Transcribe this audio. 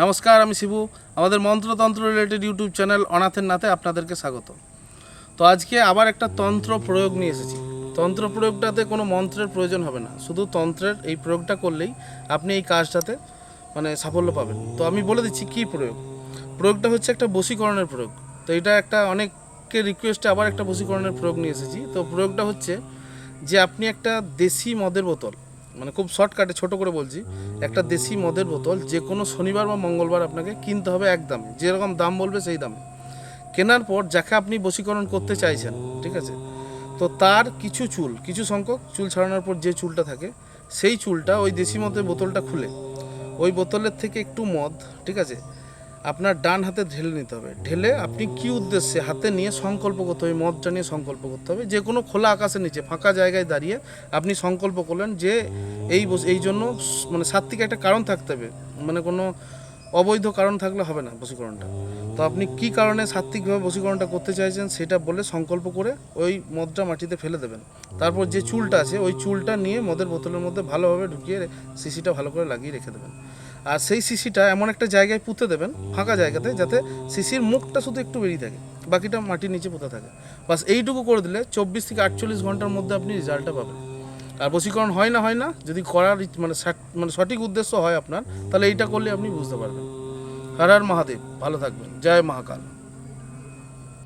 নমস্কার আমি শিবু। আমাদের মন্ত্রতন্ত্র রিলেটেড ইউটিউব চ্যানেল অনাথের নাতে আপনাদেরকে স্বাগত তো আজকে আবার একটা তন্ত্র প্রয়োগ নিয়ে এসেছি। তন্ত্র প্রয়োগটাতে কোনো মন্ত্রের প্রয়োজন হবে না। শুধু তন্ত্রের এই প্রয়োগটা করলেই আপনি এই কাজটাতে মানে সাফল্য পাবেন। তো আমি বলে দিচ্ছি কী প্রয়োগ? প্রয়োগটা হচ্ছে একটা বশীকরণের প্রয়োগ। তো এটা একটা অনেককে রিকোয়েস্টে আবার একটা বশীকরণের প্রয়োগ নিয়ে এসেছি। তো প্রয়োগটা হচ্ছে যে আপনি একটা দেশি মদের বোতল মানে খুব শর্টকাটে ছোট করে বলছি, একটা দেশি মদের বোতল যে কোনো শনিবার বা মঙ্গলবার আপনাকে কিনতে হবে একদম যেরকম দাম বলবে সেই দামে। কেনার পর যাকে আপনি বশীকরণ করতে চাইছেন, ঠিক আছে? তো তার কিছু চুল, কিছু সংখ্যক চুল ছাড়ানোর পর যে চুলটা থাকে, সেই চুলটা ওই দেশি মদের বোতলটা খুলে, ওই বোতলের থেকে একটু মদ, ঠিক আছে? আপনার ডান হাতে ঢেলে নিতে হবে। ঢেলে আপনি কি উদ্দেশ্যে হাতে নিয়ে সংকল্প করতে হবে, মদটা নিয়ে সংকল্প করতে হবে? যে কোনো খোলা আকাশের নিচে, ফাঁকা জায়গায় দাঁড়িয়ে আপনি সংকল্প করলেন যে এই এই জন্য মানে সাত্বিক একটা কারণ থাকতে হবে। মানে কোনো অবৈধ কারণ থাকলে হবে না বশীকরণটা। তো আপনি কি কারণে সাত্বিকভাবে বশীকরণটা করতে চাইছেন সেটা বলে সংকল্প করে ওই মদটা মাটিতে ফেলে দেবেন। তারপর যে চুলটা আছে, ওই চুলটা নিয়ে মদের বোতলের মধ্যে ভালোভাবে ঢুকিয়ে শিশিটা ভালো করে লাগিয়ে রেখে দেবেন। আর সেই শিশিটা এমন একটা জায়গায় পুঁতে দেবেন, ফাঁকা জায়গাতে, যাতে শিশির মুখটা শুধু একটু বেরিয়ে থাকে, বাকিটা মাটির নিচে পুঁতে থাকে। বাস এইটুকু করে দিলে চব্বিশ থেকে আটচল্লিশ ঘণ্টার মধ্যে আপনি রেজাল্টটা পাবেন। আর বশীকরণ হয় না হয় না, যদি করার মানে মানে সঠিক উদ্দেশ্য হয় আপনার, তাহলে এইটা করলে আপনি বুঝতে পারবেন। হর হর মহাদেব, ভালো থাকবেন। জয় মহাকাল।